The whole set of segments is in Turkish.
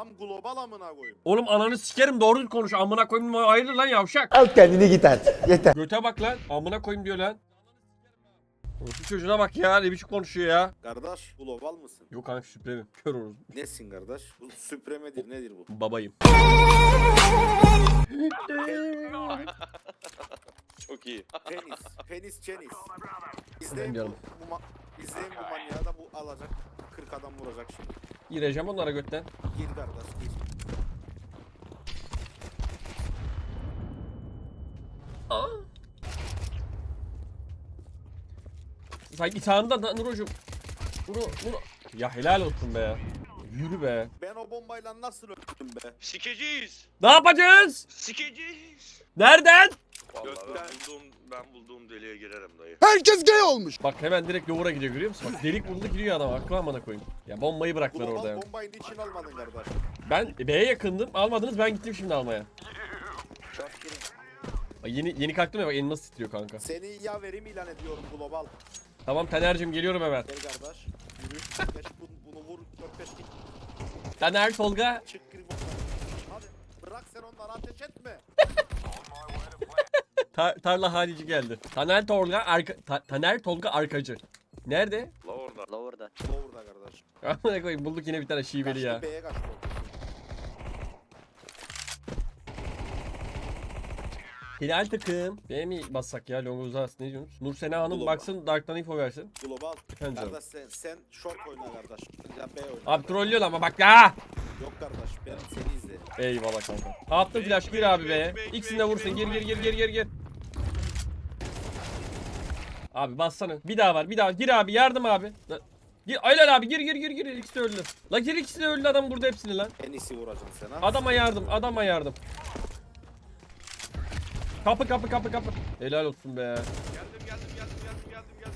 Adam global amına koyayım. Oğlum ananı sikerim doğru konuş. Amına koyayım hayırdır lan yavşak. Al kendini git artık. Yeter. Göte bak lan. Amına koyayım diyor lan. Şu çocuğuna bak ya ne biçim konuşuyor ya. Kardeş global mısın? Yok kanka süpremim. Kör olur. Nesin kardeş? Bu süpremedir nedir bu? Babayım. Çok iyi. Penis. Penis çenis. İzleyin bu, bu ma- İzleyin bu manyağı da bu alacak. 40 adam vuracak şimdi. Gireceğim onlara götten. Gir kardeş gir. Sanki sağında da Nurocuğum. Nuro, Nuro. Ya helal olsun be. Yürü be. Ben o bombayla nasıl öldüm be? Sikeceğiz. Ne yapacağız? Sikeceğiz. Nereden? Vallahi ben bulduğum, ben bulduğum deliğe girerim dayı. Herkes gay olmuş. Bak hemen direkt lower'a gidiyor görüyor musun? Bak delik buldu gidiyor adam aklı amına koyayım. Ya bombayı bıraktılar orada ya. Global bombayı niçin almadın kardeş? Ben B'ye yakındım almadınız ben gittim şimdi almaya. Çok girin. Bak Yeni yeni kalktım ya bak elim nasıl titriyor kanka. Seni ya verim ilan ediyorum global. Tamam Taner'cim geliyorum hemen. Gel kardeş. Yürü. Beş, bunu, bunu vur. 4-5 git. Taner Tolga. Çık gir bombayı. Hadi. Bırak sen onları ateş etme. Ta- tarla halici geldi. Taner Tolga arka Ta- Taner Tolga arkacı. Nerede? La orada. Lower'da. Lower'da kardeş. Amına koyayım bulduk yine bir tane şiveli ya. Kaçtı B'ye kaçtı. Hilal takım. B mi bassak ya Longo uzas ne diyorsunuz? Nur Sena Hanım Ulan. baksın Dark'tan info versin. Global. Efendim canım. Kardeş sen, sen short oyna kardeş. Ya B oyna. Abi trollüyor ama bak ya. Yok kardeş ben seni izlerim. Eyvallah kanka. Attım flash gir abi be. İkisini de vursun gir gir gir gir gir gir. Abi bassana. Bir daha var bir daha. Gir abi yardım abi. La- Gir Aylan abi gir gir gir gir. İkisi de öldü. La gir ikisi de öldü adam burada hepsini lan. En iyisi vuracaksın sen ha. Adama yardım adama yardım. Kapı kapı kapı kapı. Helal olsun be. Geldim geldim geldim geldim geldim geldim.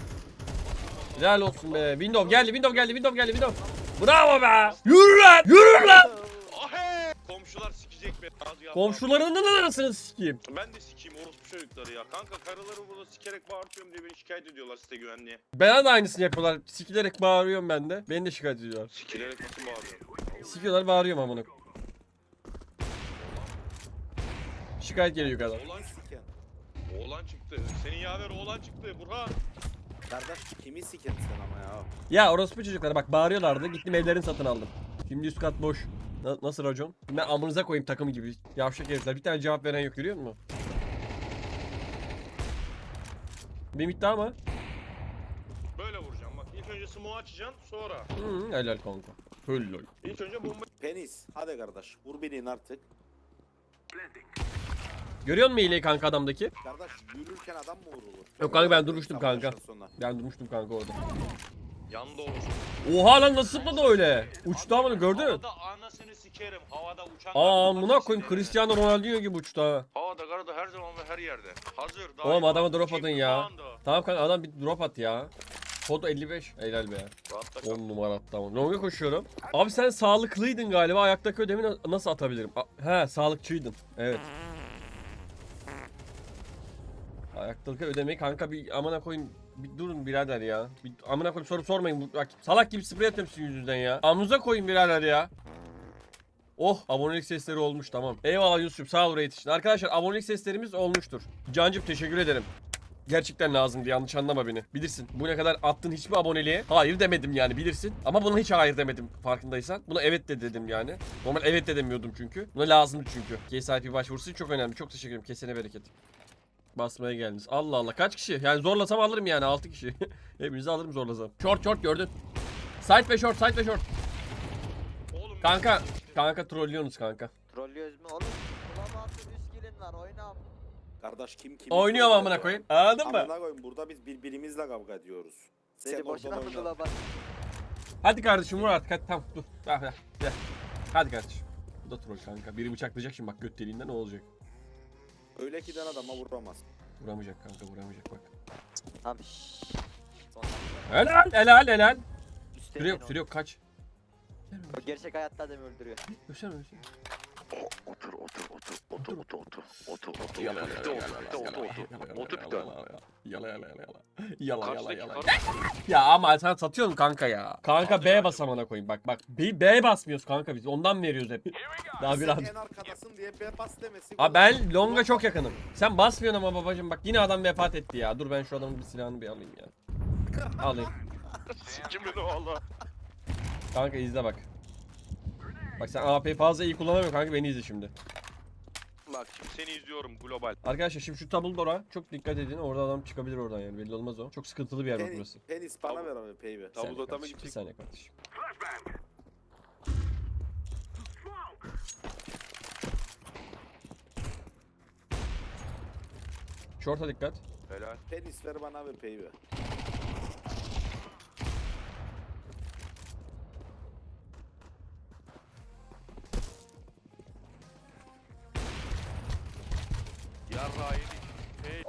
Helal olsun be. Window geldi Window geldi Window geldi Window. Bravo be. Yürü lan yürü lan. Sikecek beni. Az yapma. Komşularının arasını sikeyim. Ben de sikeyim orospu çocukları ya. Kanka karıları burada sikerek bağırtıyorum diye beni şikayet ediyorlar site güvenliğe. Bana da aynısını yapıyorlar. Sikilerek bağırıyorum ben de. Beni de şikayet ediyorlar. Sikilerek nasıl bağırıyor? Sikiyorlar bağırıyorum amına. Şikayet geliyor kadar. Oğlan, Siken. oğlan çıktı. Senin yaver oğlan çıktı Burhan. Kardeş kimi siken sen ama ya. Ya orospu çocuklara bak bağırıyorlardı. Gittim evlerini satın aldım. Şimdi üst kat boş. Na- nasıl racon? Ben amınıza koyayım takım gibi. Yavşak herifler. Bir tane cevap veren yok görüyor musun? Benim iddia mı? Böyle vuracağım bak. İlk önce smoke açacaksın sonra. Hı, helal kanka. Helal. İlk önce bomba Penis. Hadi kardeş. Vur bilin artık. Görüyor musun iyiliği kanka adamdaki? Kardeş yürürken adam mı vurulur? Yok kanka, ben durmuştum kanka. Ben durmuştum kanka orada. Yanında olsun. Oha lan nasıl zıpladı öyle? Uçtu amına gördün mü? Havada anasını sikerim. Havada uçan. Aa amına koyayım. Cristiano Ronaldo gibi uçtu ha. Havada karada her zaman ve her yerde. Hazır. Oğlum daima, adama drop atın ya. Tamam kanka adam bir drop at ya. Kod 55. Helal be. Rahatta kal. 10 numara attı ama. Longa koşuyorum. Abi sen sağlıklıydın galiba. Ayaktaki ödemi na- nasıl atabilirim? A- He sağlıkçıydın. Evet. Ayaktaki ödemeyi kanka bir amına koyayım. Bir durun birader ya. Bir amına koyayım soru sormayın. Bak salak gibi sprey atıyorum sizin yüzünden ya. Amınıza koyun birader ya. Oh abonelik sesleri olmuş tamam. Eyvallah Yusuf sağ ol yetiştin. Arkadaşlar abonelik seslerimiz olmuştur. Cancım teşekkür ederim. Gerçekten lazımdı yanlış anlama beni. Bilirsin bu ne kadar attın hiçbir aboneliğe hayır demedim yani bilirsin. Ama buna hiç hayır demedim farkındaysan. Buna evet de dedim yani. Normal evet de demiyordum çünkü. Buna lazımdı çünkü. KSIP başvurusu çok önemli. Çok teşekkür ederim. Kesene bereket. Basmaya geldiniz. Allah Allah kaç kişi? Yani zorlasam alırım yani 6 kişi. Hepinizi alırım zorlasam. Short short gördün. Side ve short side ve short. Oğlum Kanka kanka trollüyorsunuz kanka. Trollüyoruz mu? Oğlum kulağıma attın 3 kilin var oyna. Kardeş kim kim? Oynuyorum amına koyayım. Anladın mı? Amına koyayım burada biz birbirimizle kavga ediyoruz. Sen Seni oradan boşuna mı kulağıma Hadi kardeşim vur artık hadi tamam dur. Hadi kardeşim. Bu da troll kanka. Biri bıçaklayacak şimdi bak göt deliğinden ne olacak? Öyle giden adama vuramaz. Vuramayacak kanka vuramayacak bak. Tamam şşş. Helal helal helal. Üstte Süre yok beni süre yok kaç. O gerçek hayatta adamı öldürüyor. Göster göster. Otur otur otur otur otur otur otur otur Yala yala yala yala yala yala Otur bir tane. Yala yala yala yala. Yala yala Karşıdaki yala. kar- Ya ama sen satıyorsun kanka ya. Kanka B basamana koyayım bak bak. Bir B basmıyoruz kanka biz. Ondan veriyoruz hep. Daha biraz. En arkadasın diye ben bas demesi. Abi ben longa çok yakınım. Sen basmıyorsun ama babacım bak yine adam vefat etti ya. Dur ben şu adamın bir silahını bir alayım ya. Alayım. Sikim beni valla. Kanka izle bak. Bak sen AP'yi fazla iyi kullanamıyorsun kanka beni izle şimdi. Bak şimdi seni izliyorum global. Arkadaşlar şimdi şu Dumbledore'a çok dikkat edin. Orada adam çıkabilir oradan yani belli olmaz o. Çok sıkıntılı bir yer bak Penis, burası. penis bana ver abi peybe. Bir saniye Tablo adamı kardeşim, Bir gittik. saniye kardeşim. Short'a dikkat. Helal. Penis ver bana ver peybe.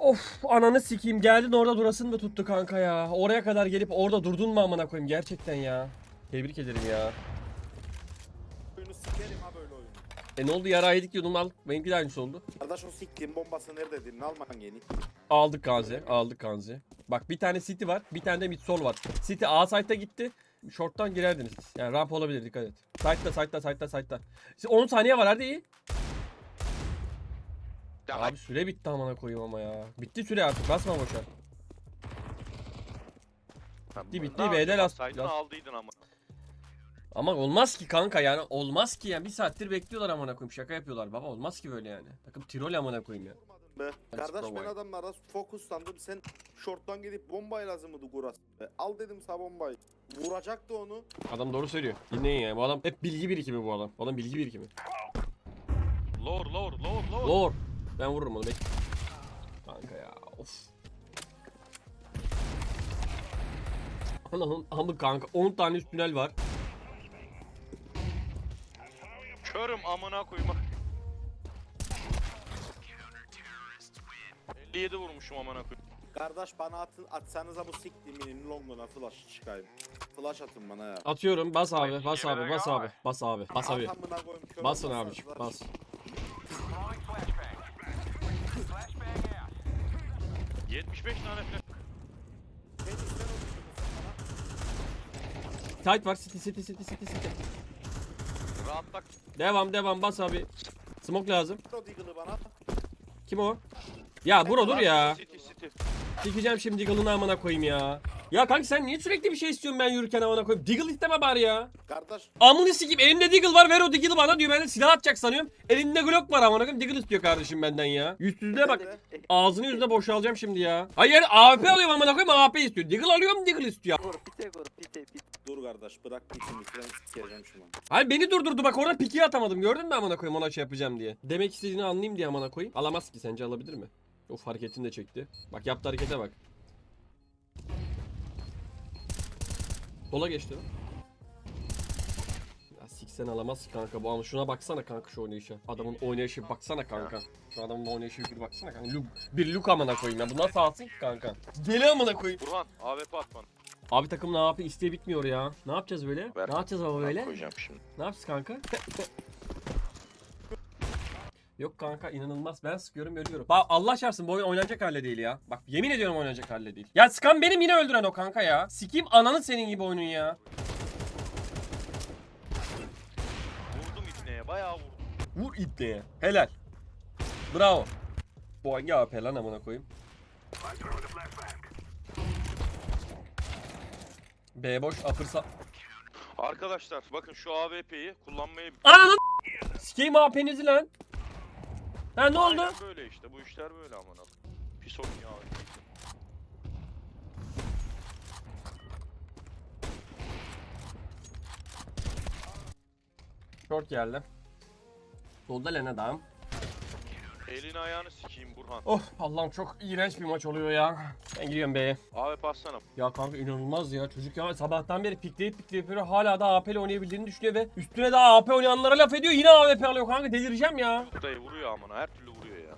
Of ananı sikeyim geldin orada durasın mı tuttu kanka ya. Oraya kadar gelip orada durdun mu amına koyayım gerçekten ya. Tebrik ederim ya. Oyunu sikerim ha böyle oyunu. E ne oldu yara yedik diyordum al. Benimki de aynısı oldu. Kardeş o siktiğin bombası nerededir? Alman yeni. Aldık Gazi. Aldık Gazi. Bak bir tane City var. Bir tane de mid sol var. City A site'a gitti. Short'tan girerdiniz. Yani ramp olabilir dikkat et. Site'da site'da site'da site'da. İşte 10 saniye var hadi iyi. Ya Abi süre bitti amına koyayım ama ya. Bitti süre artık basma boşa. bitti, bitti. Ne B'de yapayım? last- Saydın aldıydın ama. Ama olmaz ki kanka yani olmaz ki yani bir saattir bekliyorlar amına koyayım şaka yapıyorlar baba olmaz ki böyle yani. Takım tirol amına koyayım ya. Be. Kardeş ben adamlara fokuslandım. Sen short'tan gidip bombayı lazımdı Guras. Be. Al dedim sağ bombayı. Vuracaktı onu. Adam doğru söylüyor. Dinleyin yani bu adam hep bilgi birikimi bu adam. Bu adam bilgi birikimi. Lower lower lower lower. Lord. Ben vururum onu bek. Kanka ya of. Ananın amı kanka 10 tane üst tünel var. Körüm amına koyma. 57 vurmuşum amına koyayım. Kardeş bana atın, atsanıza bu siktiğimin longuna flash çıkayım. Flash atın bana ya. Atıyorum bas abi bas abi bas abi bas abi bas abi. At amına koyayım, kör Basın abiciğim flash. bas. 75 tane flash. Tight var city city city city city. Rahatla. Devam devam bas abi. Smoke lazım. O Deagle'ı bana. Kim o? Ya bro dur ya. City city. Sikeceğim şimdi Diggle'ını amına koyayım ya. Ya kanka sen niye sürekli bir şey istiyorsun ben yürürken amına koyayım? Diggle isteme bari ya. Kardeş Amını sikeyim elimde Diggle var ver o Diggle'ı bana diyor. Ben de silah atacak sanıyorum. Elinde Glock var amına koyayım. Diggle istiyor kardeşim benden ya. Yüzsüzlüğe bak. Ağzını yüzüne boşalacağım şimdi ya. Hayır AP alıyorum amına koyayım AP istiyor. Diggle alıyorum Diggle istiyor. Vur pite vur pite pite. dur kardeş bırak gitsin bitiren sikeceğim şunu. Hayır beni durdurdu bak orada piki atamadım. Gördün mü amına koyayım ona şey yapacağım diye. Demek istediğini anlayayım diye amına koyayım. Alamaz ki sence alabilir mi? Of hareketini de çekti. Bak yaptı harekete bak. Sola geçti lan. Ya siksen alamaz ki kanka bu ama şuna baksana kanka şu oynayışa. Adamın oynayışı baksana kanka. Şu adamın oynayışı bir baksana kanka. Lu- bir look amına koyayım ya. Bu nasıl alsın ki kanka? Deli amına koyayım. Burhan AWP at bana. Abi takım ne yapıyor? İsteği bitmiyor ya. Ne yapacağız böyle? Ver. Ne yapacağız ama böyle? Koyacağım şimdi. Ne yapacağız kanka? Yok kanka inanılmaz. Ben sıkıyorum ölüyorum. Bak Allah çarpsın bu oyun oynanacak halde değil ya. Bak yemin ediyorum oynanacak halde değil. Ya sıkan benim yine öldüren o kanka ya. Sikeyim ananı senin gibi oyunun ya. Vurdum ipneye bayağı vurdum. Vur ipneye. Helal. Bravo. Bu hangi AP lan amına koyayım. B boş apırsa. Arkadaşlar bakın şu AWP'yi kullanmayı Ananı Sikeyim AP'nizi lan. Ha ne oldu? Aynen böyle işte bu işler böyle amına. koyayım. Pis oyun ya. Short geldi. Solda lan adam. Elini ayağını sikeyim Burhan. Oh Allah'ım çok iğrenç bir maç oluyor ya. Ben gidiyorum B'ye. AWP atsana. Ya kanka inanılmaz ya. Çocuk ya sabahtan beri pikleyip pikleyip böyle hala da AP ile oynayabildiğini düşünüyor ve üstüne de AP oynayanlara laf ediyor. Yine AWP alıyor kanka delireceğim ya. Dayı vuruyor amına her türlü vuruyor ya.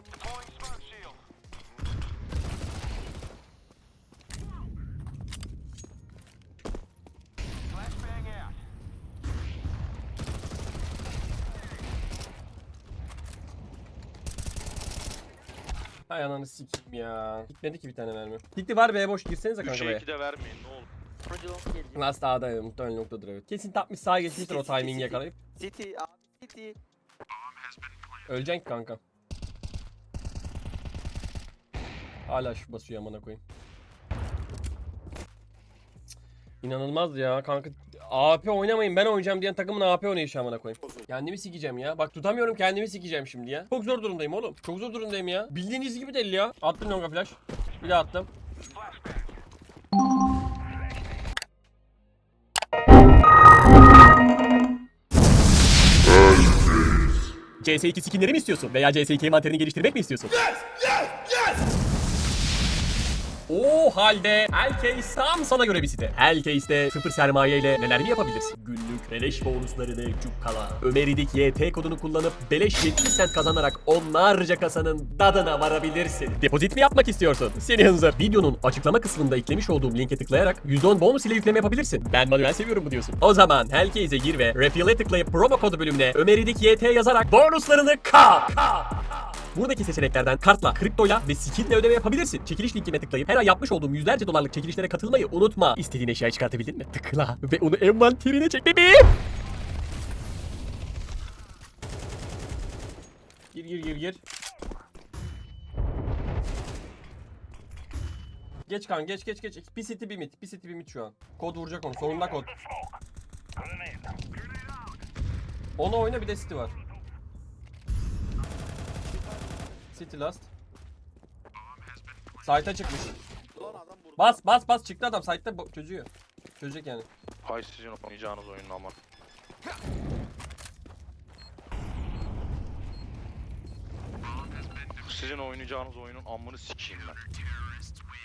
Hay ananı sikeyim ya. Gitmedi ki bir tane mermi. Gitti var be boş girsenize kanka 3'e be. 2 de vermeyin ne olur. Turuncu long gelecek. Last A'da evet, muhtemelen noktadır evet. Kesin tapmış sağa geçmiştir o timing'i City. yakalayıp. City abi City. Öleceksin ki kanka. Hala şu basıyor amına koyayım. İnanılmaz ya kanka. AP oynamayın ben oynayacağım diyen takımın AP oynayışı amına koyayım. Kendimi sikeceğim ya. Bak tutamıyorum kendimi sikeceğim şimdi ya. Çok zor durumdayım oğlum. Çok zor durumdayım ya. Bildiğiniz gibi deli ya. Attım longa flash. Bir daha attım. CS2 skinleri mi istiyorsun? Veya CS2 envanterini geliştirmek mi istiyorsun? O halde Hellcase tam sana göre bir site. Hellcase'de sıfır sermaye ile neler mi yapabilirsin? Günlük beleş bonuslarını cukkala. Ömeridik YT kodunu kullanıp beleş 70 cent kazanarak onlarca kasanın dadına varabilirsin. Depozit mi yapmak istiyorsun? Seni hınzır. Videonun açıklama kısmında eklemiş olduğum linke tıklayarak %10 bonus ile yükleme yapabilirsin. Ben manuel seviyorum bu diyorsun. O zaman Hellcase'e gir ve Refill'e tıklayıp promo kodu bölümüne Ömeridik YT yazarak bonuslarını kap. kap. Buradaki seçeneklerden kartla, kriptoyla ve skinle ödeme yapabilirsin. Çekiliş linkime tıklayıp her ay yapmış olduğum yüzlerce dolarlık çekilişlere katılmayı unutma. İstediğin eşyayı çıkartabildin mi? Tıkla ve onu envanterine çek bebeğim. Gir gir gir gir. Geç kan geç geç geç. Bir city bir mid. Bir city bir mid şu an. Kod vuracak onu. Sonunda kod. Onu oyna bir de city var. City last. Site'a çıkmış. Lan adam burada. Bas bas bas çıktı adam site'da çözüyor. Çözecek yani. Hay sizin oynayacağınız oyunun ama. Sizin oynayacağınız oyunun amını sikeyim ben.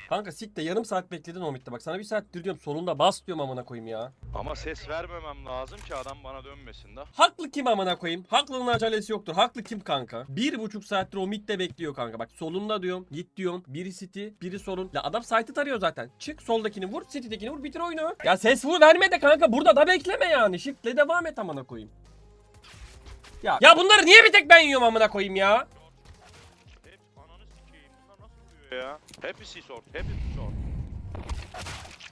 Kanka sik de yarım saat bekledin o midde bak sana bir saattir diyorum sonunda bas diyorum amına koyayım ya. Ama ses vermemem lazım ki adam bana dönmesin de. Haklı kim amına koyayım? Haklının acelesi yoktur. Haklı kim kanka? Bir buçuk saattir o midde bekliyor kanka. Bak solunda diyorum. Git diyorum. Biri city, biri solun. La adam site'ı tarıyor zaten. Çık soldakini vur, city'dekini vur, bitir oyunu. Ya ses vur verme de kanka. Burada da bekleme yani. Shift'le devam et amına koyayım. Ya, ya bunları niye bir tek ben yiyorum amına koyayım ya? Ya? Hepsi sort, hepsi sort.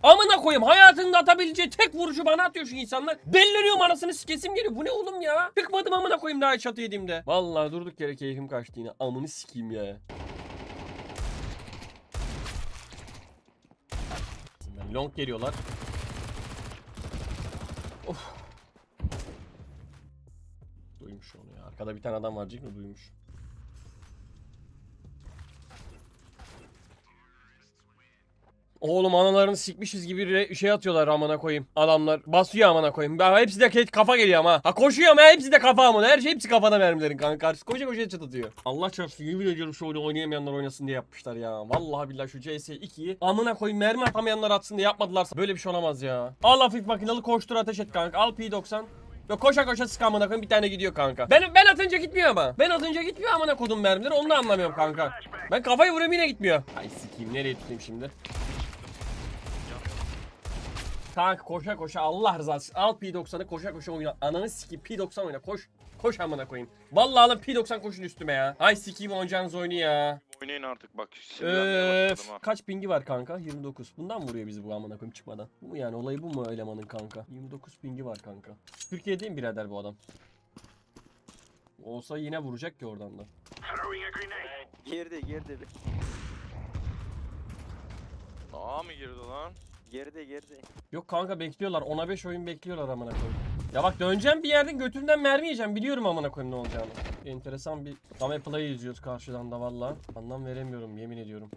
Amına koyayım hayatında atabileceği tek vuruşu bana atıyor şu insanlar. Delleniyorum anasını sikesim geliyor. Bu ne oğlum ya? Çıkmadım amına koyayım daha çatı yediğimde. Vallahi durduk yere keyfim kaçtı yine. Amını sikeyim ya. Long geliyorlar. Of. Duymuş onu ya. Arkada bir tane adam var değil mi? Duymuş. Oğlum analarını sikmişiz gibi re- şey atıyorlar amına koyayım. Adamlar basıyor amına koyayım. Ben hepsi de kafa geliyor ama. Ha koşuyor ama hepsi de kafa amına. Her şey hepsi kafada mermilerin kanka. Karşı koşa koşa çat atıyor. Allah çarpsın yemin ediyorum şu oyunu oynayamayanlar oynasın diye yapmışlar ya. Vallahi billahi şu CS2'yi amına koyayım mermi atamayanlar atsın diye yapmadılarsa böyle bir şey olamaz ya. Al hafif makinalı koştur ateş et kanka. Al P90. Ve koşa koşa sık amına koyayım bir tane gidiyor kanka. Ben ben atınca gitmiyor ama. Ben atınca gitmiyor amına kodum mermileri onu da anlamıyorum kanka. Ben kafayı vuruyorum yine gitmiyor. Ay sikeyim nereye tutayım şimdi? Kanka koşa koşa Allah rızası için al P90'ı koşa koşa oyna. Ananı sikeyim P90 oyna koş. Koş amına koyayım. Vallahi alın P90 koşun üstüme ya. Ay sikeyim oynayacağınız oyunu ya. Oynayın artık bak. Öf. Kaç pingi var kanka? 29. Bundan vuruyor bizi bu amına koyayım çıkmadan. Bu mu yani olayı bu mu elemanın kanka? 29 pingi var kanka. Türkiye'deyim birader bu adam. Olsa yine vuracak ki oradan da. Girdi girdi. Aa mı girdi lan? Girdi girdi. Yok kanka bekliyorlar. Ona 5 oyun bekliyorlar amına koyayım. Ya bak döneceğim bir yerden götümden mermi yiyeceğim. Biliyorum amına koyayım ne olacağını. Enteresan bir game play izliyoruz karşıdan da valla. Anlam veremiyorum yemin ediyorum.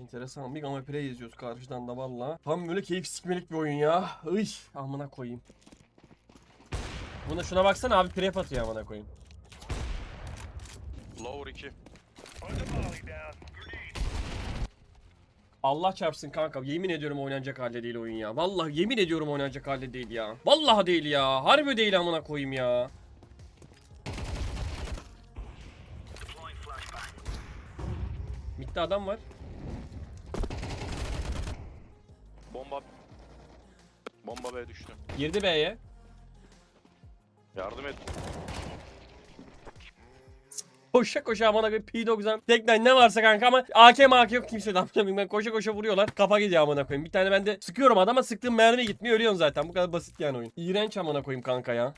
Enteresan bir game play izliyoruz karşıdan da valla. Tam böyle keyif sikmelik bir oyun ya. Iy amına koyayım. Buna şuna baksana abi prep atıyor amına koyayım. Lower 2. Allah çarpsın kanka. Yemin ediyorum oynanacak halde değil oyun ya. Vallahi yemin ediyorum oynanacak halde değil ya. Vallahi değil ya. Harbi değil amına koyayım ya. Mitte adam var. Bomba. Bomba B düştü. Girdi B'ye. Yardım et. Koşa koşa amına koyayım P90 teknen ne varsa kanka ama AK mak yok kimse de amına. Ben koşa koşa vuruyorlar kafa gidiyor amına koyayım. Bir tane ben de sıkıyorum adama sıktığım mermi gitmiyor ölüyorsun zaten bu kadar basit yani oyun. İğrenç amına koyayım kanka ya.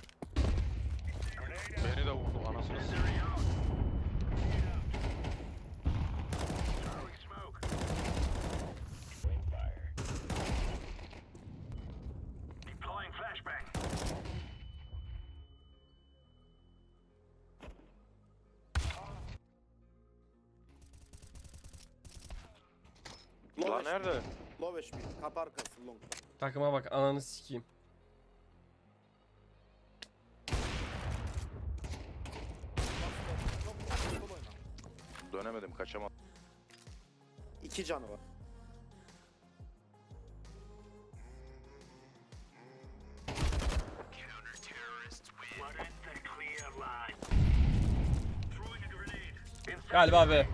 Kapı arkası long. Takıma bak ananı sikeyim. Dönemedim kaçamadım. İki canı var. Galiba be.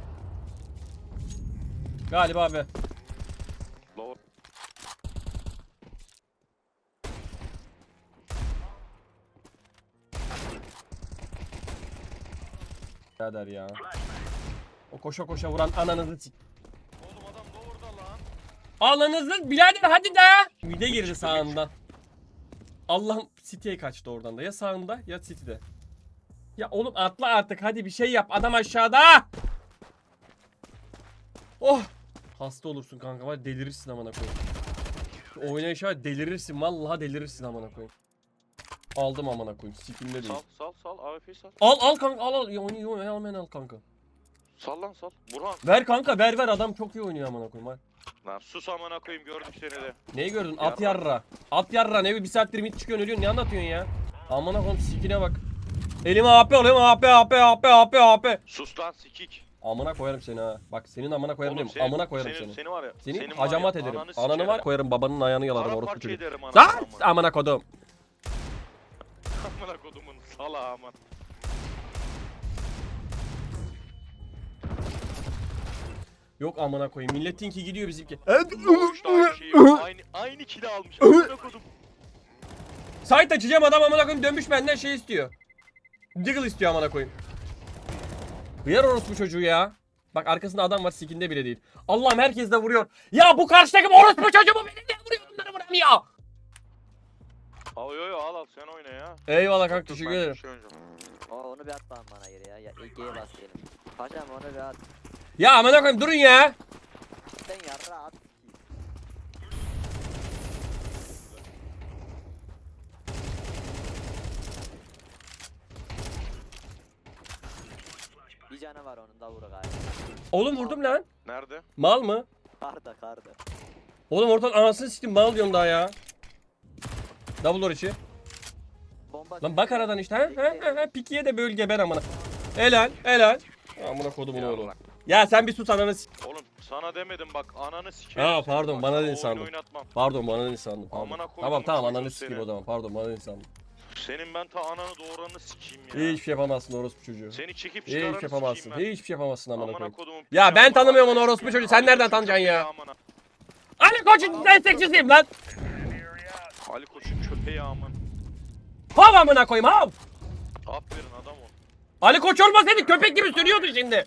Galiba be. Lower. Birader ya. O koşa koşa vuran ananızı sik. Oğlum adam lower'da lan. Ananızı birader hadi de. Mide girdi sağından. Allah'ım City'ye kaçtı oradan da. Ya sağında ya City'de. Ya oğlum atla artık hadi bir şey yap. Adam aşağıda. Oh. Hasta olursun kanka var delirirsin amına koyayım. Oynayışa delirirsin vallahi delirirsin amına koyayım. Aldım amına koyayım. Sikimde değil. Sal sal sal AWP'yi sal. Al al kanka al al. Ya, Oynuyor oynuyor hemen al kanka. Sal lan sal. Burhan. Ver kanka ver ver adam çok iyi oynuyor amına koyayım. Var. Lan sus amına koyayım gördük seni de. Neyi gördün? At Yarra. At yarra ne bir saattir mid çıkıyorsun ölüyorsun ne anlatıyorsun ya? Amına koyayım sikine bak. Elime AP alıyorum AP AP AP AP AP. Sus lan sikik. Amına koyarım seni ha. Bak senin amına koyarım Oğlum diyorum. Amına koyarım seni. seni. Seni var ya. Seni senin hacamat ya, ederim. ananı Ananı var koyarım babanın ayağını yalarım orospu çocuğu. Lan amına kodum. Amına kodumun salağı aman. Yok amına koyayım. Milletinki gidiyor bizimki. Aynı şeyi. Aynı, aynı kili almış. Amına kodum. Site açacağım adam amına koyayım dönmüş benden şey istiyor. Diggle istiyor amına koyayım. Hıyar orospu çocuğu ya. Bak arkasında adam var sikinde bile değil. Allah'ım herkes de vuruyor. Ya bu karşı takım orospu çocuğu bu beni niye vuruyor bunları vuramıyor. Al yo yo al al sen oyna ya. Eyvallah kanka teşekkür ederim. şey. O onu bir at lan bana geri ya. ya G'ye bas diyelim. Paşam onu bir at. Ya amına koyayım durun ya. Sen yarra at. Bir canı var onun da vuru galiba. Oğlum vurdum lan. Nerede? Mal mı? Karda karda. Oğlum ortadan anasını siktim mal diyorum daha ya. Double door içi. Bomba Lan bak aradan işte ha ha ha, ha pikiye de böl geber amına. Helal helal. Amına kodumun oğlu. Ya sen bir sus ananı s- Oğlum sana demedim bak ananı sikerim. Ha, seni pardon, bak, bana sana dedin sandım. oynatmam. Pardon bana ne sandım pardon. Amına koydum Tamam tamam çocuğu ananı sikeyim seni. o zaman pardon bana ne sandım. Senin ben ta ananı doğuranı sikeyim ya. Hiçbir şey yapamazsın orospu çocuğu. Seni çekip Hiç çıkaranı yapamazsın. sikeyim ben. Hiçbir şey yapamazsın amına koyayım. kodumun Ya piçi ben amına. tanımıyorum onu orospu çocuğu. Sen nereden tanıyacaksın ya? amına. Ali Koç'un destekçisiyim lan. Ali Koç'un köpeği aman. Hav amına koyayım hav. Aferin adam ol. Ali Koç olmasaydı köpek gibi sürüyordu şimdi.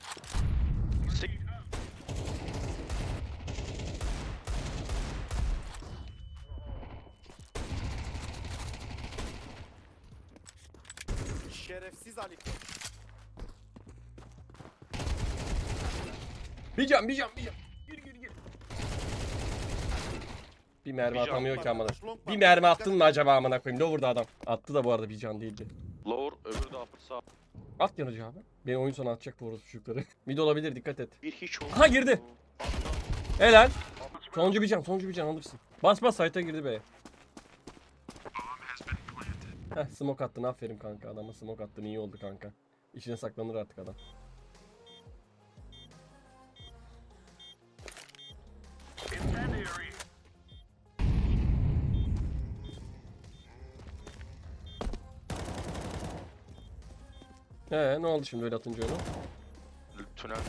Sik. Şerefsiz Ali Koç. Bir can bir can bir can. Gir gir gir. Bir mermi Bir can atamıyor ki amına. Bir mermi attın mı acaba amına koyayım? Ne vurdu adam? Attı da bu arada bir can değildi. Lower öbürü de upper sağ. At yanıcı abi. Beni oyun sonu atacak bu orospu çocukları. Mid olabilir dikkat et. Bir hiç oldu. Aha girdi. Helal. Sonuncu bir can, sonuncu bir can alırsın. Bas bas site'a girdi be. Heh smoke attın aferin kanka adama smoke attın iyi oldu kanka. İçine saklanır artık adam. Ee ne oldu şimdi öyle atınca onu? Tünelde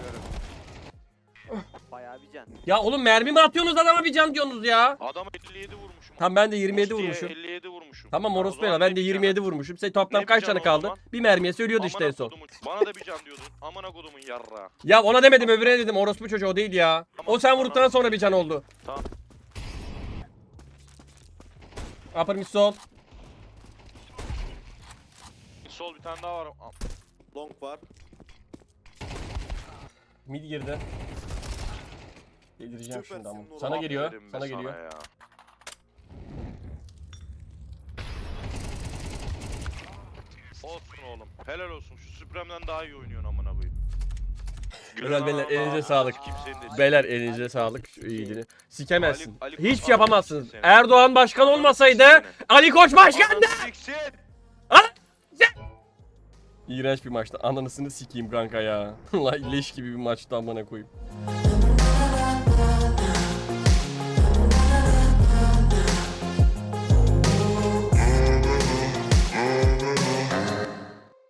Bayağı bir can. Ya oğlum mermi mi atıyorsunuz adama bir can diyorsunuz ya? Adam 57 vurmuşum. Tam ben de 27 Musti'ye vurmuşum. 57 vurmuşum. Tamam orospu ya ben de bir 27 canı? vurmuşum. Sen toplam Ne kaç bir tane o kaldı? zaman? Bir mermiye söylüyordu işte en son. kodumun- Bana da bir can diyordun. Amına kodumun yarra. Ya ona demedim öbürüne dedim orospu çocuğu o değil ya. Tamam, O sen tamam. vurduktan sonra bir can oldu. Tamam. Upper mid sol. Sol bir tane daha var. Am- Long var. Mid girdi. Delireceğim Süpersin şimdi ama. Nurhan. Sana geliyor. Aferin be Sana geliyor. ya. Olsun oğlum. Helal olsun. Şu Supreme'den daha iyi oynuyorsun amına koyayım. Helal beyler, Gülen elinize sağlık. kimsenin de- Beyler elinize sağlık. İyiliğini. Sikemezsin. Ali- Ali Hiçbir Koç şey yapamazsınız. seni. Erdoğan başkan olmasaydı Seni. Ali Koç başkandı. Ananı siksin. İğrenç bir maçtı. Ananısını sikeyim kanka ya. Leş gibi bir maçtı amına koyayım.